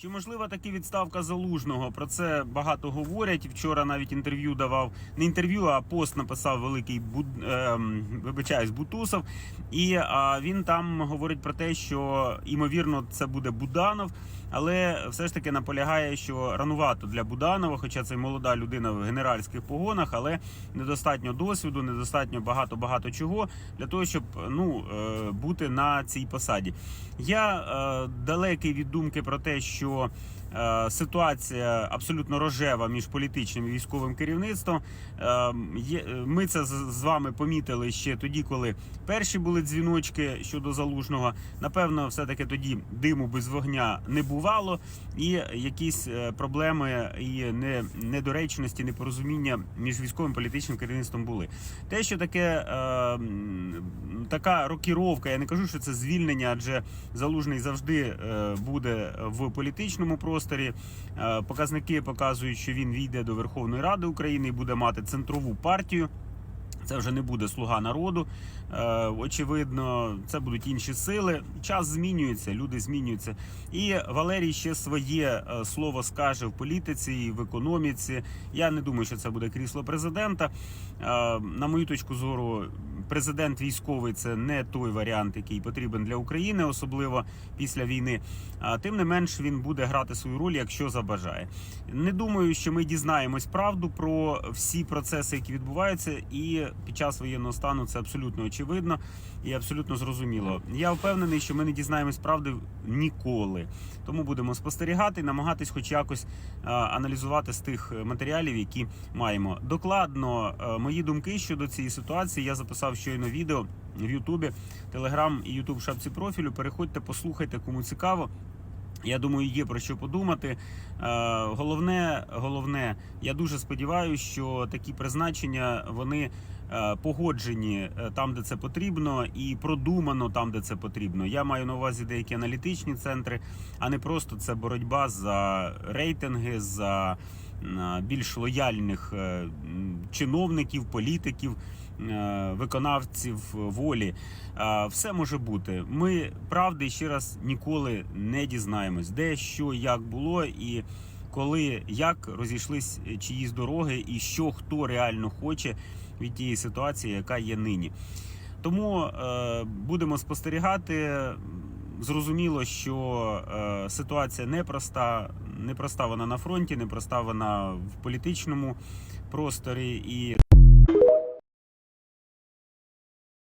Чи можлива таки відставка залужного? Про це багато говорять. Вчора навіть інтерв'ю давав не інтерв'ю, а пост написав великий Буд... ем, вибачаюсь, Бутусов. І а, він там говорить про те, що ймовірно це буде Буданов, але все ж таки наполягає, що ранувато для Буданова, хоча це молода людина в генеральських погонах, але недостатньо досвіду, недостатньо багато багато чого для того, щоб ну е, бути на цій посаді. Я е, далекий від думки про те, що ситуація абсолютно рожева між політичним і військовим керівництвом. Е, є, ми це з, вами помітили ще тоді, коли перші були дзвіночки щодо залужного. Напевно, все-таки тоді диму без вогня не бувало, і якісь е, проблеми і не, недоречності, непорозуміння між військовим і політичним керівництвом були. Те, що таке е, така рокіровка, я не кажу, що це звільнення, адже залужний завжди е, буде в політичному просторі. Е, показники показують, що він війде до Верховної Ради України і буде мати центрову партію. Це вже не буде слуга народу. Е, очевидно, це будуть інші сили. Час змінюється, люди змінюються. І Валерій ще своє е, слово скаже в політиці і в економіці. Я не думаю, що це буде крісло президента. Е, на мою точку зору, президент військовий це не той варіант, який потрібен для України, особливо після війни. Тим не менш він буде грати свою роль, якщо забажає. Не думаю, що ми дізнаємось правду про всі процеси, які відбуваються, і під час воєнного стану це абсолютно очевидно і абсолютно зрозуміло. Я впевнений, що ми не дізнаємось правди ніколи. Тому будемо спостерігати намагатись, хоч якось аналізувати з тих матеріалів, які маємо. Докладно е, мої думки щодо цієї ситуації я записав щойно відео в Ютубі, Телеграм і Ютуб шапці профілю. Переходьте, послухайте, кому цікаво. Я думаю, є про що подумати. Е, Головне, головне, я дуже сподіваюся, що такі призначення вони е, погоджені е, там, де це потрібно, і продумано там, де це потрібно. Я маю на увазі деякі аналітичні центри, а не просто це боротьба за рейтинги, за більш лояльних чиновників, політиків. Е, Виконавців волі Е, все може бути. Ми правди ще раз ніколи не дізнаємось, де що як було, і коли як розійшлись чиїсь дороги, і що хто реально хоче від тієї ситуації, яка є нині. Тому е, будемо спостерігати. Зрозуміло, що е, ситуація непроста, непроста вона на фронті, непроста вона в політичному просторі, і